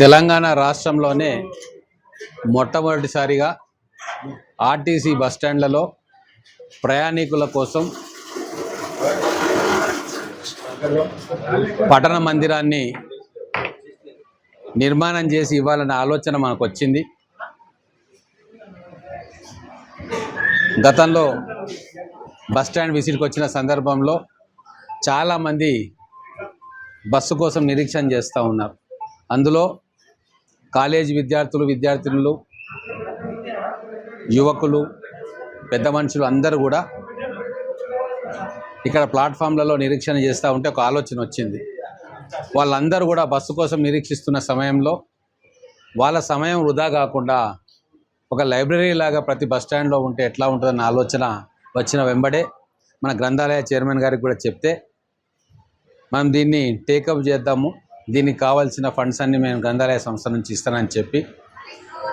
తెలంగాణ రాష్ట్రంలోనే మొట్టమొదటిసారిగా ఆర్టీసీ బస్టాండ్లలో ప్రయాణికుల కోసం పట్టణ మందిరాన్ని నిర్మాణం చేసి ఇవ్వాలనే ఆలోచన మనకు వచ్చింది గతంలో బస్టాండ్ విసిట్కి వచ్చిన సందర్భంలో చాలామంది బస్సు కోసం నిరీక్షణ చేస్తూ ఉన్నారు. అందులో కాలేజీ విద్యార్థులు విద్యార్థినులు యువకులు పెద్ద మనుషులు అందరూ కూడా ఇక్కడ ప్లాట్ఫామ్లలో నిరీక్షణ చేస్తూ ఉంటే ఒక ఆలోచన వచ్చింది. వాళ్ళందరూ కూడా బస్సు కోసం నిరీక్షిస్తున్న సమయంలో వాళ్ళ సమయం వృధా కాకుండా ఒక లైబ్రరీ లాగా ప్రతి బస్ స్టాండ్లో ఉంటే ఎట్లా ఉంటుందన్న ఆలోచన వచ్చిన వెంబడే మన గ్రంథాలయ చైర్మన్ గారికి కూడా చెప్తే మనం దీన్ని టేకప్ చేద్దాము. దీనికి కావాల్సిన ఫండ్స్ అన్ని మేము గ్రంథాలయ సంస్థ నుంచి ఇస్తానని చెప్పి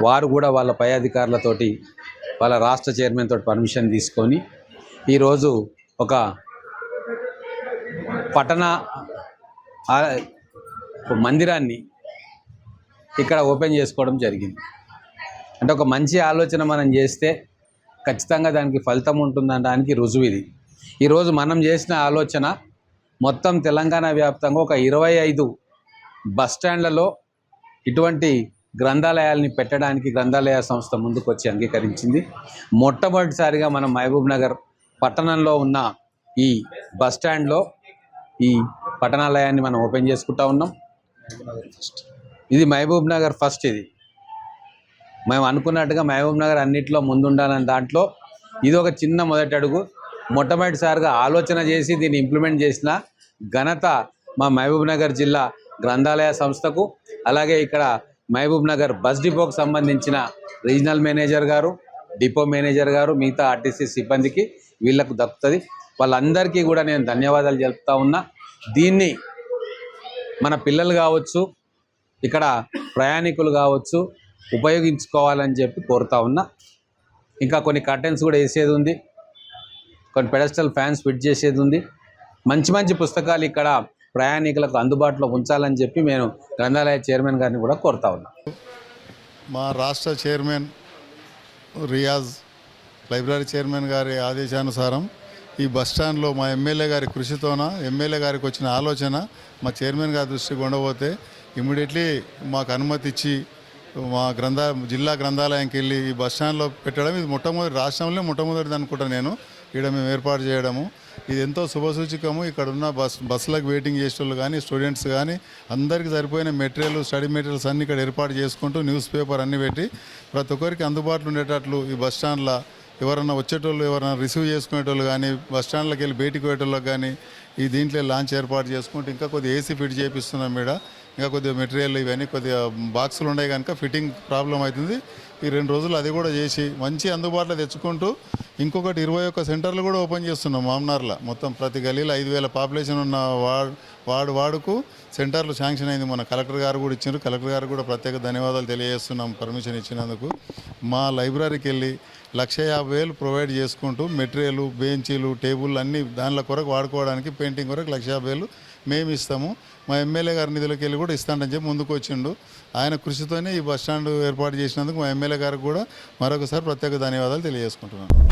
వారు కూడా వాళ్ళ పై అధికారులతోటి వాళ్ళ రాష్ట్ర చైర్మన్ తోటి పర్మిషన్ తీసుకొని ఈరోజు ఒక పట్టణ మందిరాన్ని ఇక్కడ ఓపెన్ చేసుకోవడం జరిగింది. అంటే ఒక మంచి ఆలోచన మనం చేస్తే ఖచ్చితంగా దానికి ఫలితం ఉంటుందనడానికి రుజువు ఇది. ఈరోజు మనం చేసిన ఆలోచన మొత్తం తెలంగాణ వ్యాప్తంగా ఒక ఇరవై ఐదు బస్ స్టాండ్లలో ఇటువంటి గ్రంథాలయాల్ని పెట్టడానికి గ్రంథాలయ సంస్థ ముందుకు వచ్చి అంగీకరించింది. మొట్టమొదటిసారిగా మనం మహబూబ్ నగర్ పట్టణంలో ఉన్న ఈ బస్ స్టాండ్లో ఈ పట్టణాలయాన్ని మనం ఓపెన్ చేసుకుంటా ఉన్నాం. ఇది మహబూబ్ నగర్ ఫస్ట్ ఇది. మేము అనుకున్నట్టుగా మహబూబ్ నగర్ అన్నింటిలో ముందుండాలని దాంట్లో ఇది ఒక చిన్న మొదటి అడుగు. మొట్టమొదటిసారిగా ఆలోచన చేసి దీన్ని ఇంప్లిమెంట్ చేసిన ఘనత మా మహబూబ్ నగర్ జిల్లా గ్రంథాలయ సంస్థకు అలాగే ఇక్కడ మహబూబ్ నగర్ బస్ డిపోకు సంబంధించిన రీజనల్ మేనేజర్ గారు డిపో మేనేజర్ గారు మిగతా ఆర్టీసీ సిబ్బందికి వీళ్ళకు దక్కుతుంది. వాళ్ళందరికీ కూడా నేను ధన్యవాదాలు చెప్తా ఉన్నా. దీన్ని మన పిల్లలు కావచ్చు ఇక్కడ ప్రయాణికులు కావచ్చు ఉపయోగించుకోవాలని చెప్పి కోరుతా ఉన్నా. ఇంకా కొన్ని కర్టెన్స్ కూడా వేసేది ఉంది. కొన్ని పెడస్టల్ ఫ్యాన్స్ ఫిట్ చేసేది ఉంది. మంచి మంచి పుస్తకాలు ఇక్కడ ప్రయాణికులకు అందుబాటులో ఉంచాలని చెప్పి నేను గ్రంథాలయ చైర్మన్ గారిని కూడా కోరుతా ఉన్నా. మా రాష్ట్ర చైర్మన్ రియాజ్ లైబ్రరీ చైర్మన్ గారి ఆదేశానుసారం ఈ బస్ స్టాండ్లో మా ఎమ్మెల్యే గారి కృషితోన ఎమ్మెల్యే గారికి వచ్చిన ఆలోచన మా చైర్మన్ గారి దృష్టికి ఉండబోతే ఇమ్మీడియట్లీ మాకు అనుమతి ఇచ్చి మా గ్రంథ జిల్లా గ్రంథాలయంకి వెళ్ళి ఈ బస్ స్టాండ్లో పెట్టడం ఇది మొట్టమొదటి రాష్ట్రంలో మొట్టమొదటిది అనుకుంటా నేను. ఇక్కడ మేము ఏర్పాటు చేయడము. ఇది ఎంతో శుభసూచకము ఇక్కడ ఉన్న బస్ బస్సులకు వెయిటింగ్ చేసేవాళ్ళు కానీ స్టూడెంట్స్ కానీ అందరికీ సరిపోయిన మెటీరియల్ స్టడీ మెటీరియల్స్ అన్ని ఇక్కడ ఏర్పాటు చేసుకుంటూ న్యూస్ పేపర్ అన్నీ పెట్టి ప్రతి ఒక్కరికి అందుబాటులో ఉండేటట్లు ఈ బస్ స్టాండ్లో ఎవరన్నా వచ్చేటోళ్ళు ఎవరైనా రిసీవ్ చేసుకునేటోళ్ళు కానీ బస్ స్టాండ్లోకి వెళ్ళి బయటికి పోయేటోళ్ళకి కానీ ఈ దీంట్లో లాంచ్ ఏర్పాటు చేసుకుంటూ ఇంకా కొద్దిగా ఏసీ ఫిట్ చేపిస్తున్నాం మేడ ఇంకా కొద్దిగా మెటీరియల్ ఇవన్నీ కొద్దిగా బాక్సులు ఉన్నాయి కనుక ఫిట్టింగ్ ప్రాబ్లం అవుతుంది. ఈ రెండు రోజులు అది కూడా చేసి మంచి అందుబాటులో తెచ్చుకుంటూ ఇంకొకటి ఇరవై ఒక్క సెంటర్లు కూడా ఓపెన్ చేస్తున్నాం మామనార్లో. మొత్తం ప్రతి గలీలో ఐదు వేల పాపులేషన్ ఉన్న వార్డ్ వార్డు వార్డుకు సెంటర్లు శాంక్షన్ అయింది. మన కలెక్టర్ గారు కూడా ఇచ్చారు కలెక్టర్ గారు కూడా ప్రత్యేక ధన్యవాదాలు తెలియజేస్తున్నాం. పర్మిషన్ ఇచ్చినందుకు మా లైబ్రరీకి వెళ్ళి లక్ష యాభై వేలు ప్రొవైడ్ చేసుకుంటూ మెటీరియల్ బెంచీలు టేబుల్ అన్నీ దానిలో కొరకు వాడుకోవడానికి పెయింటింగ్ కొరకు లక్ష యాభై వేలు మేము ఇస్తాము. మా ఎమ్మెల్యే గారి నిధులకి వెళ్ళి కూడా ఇస్తానని చెప్పి ముందుకు వచ్చిండు. ఆయన కృషితోనే ఈ బస్ స్టాండ్ ఏర్పాటు చేసినందుకు మా ఎమ్మెల్యే గారికి కూడా మరొకసారి ప్రత్యేక ధన్యవాదాలు తెలియజేసుకుంటున్నాను.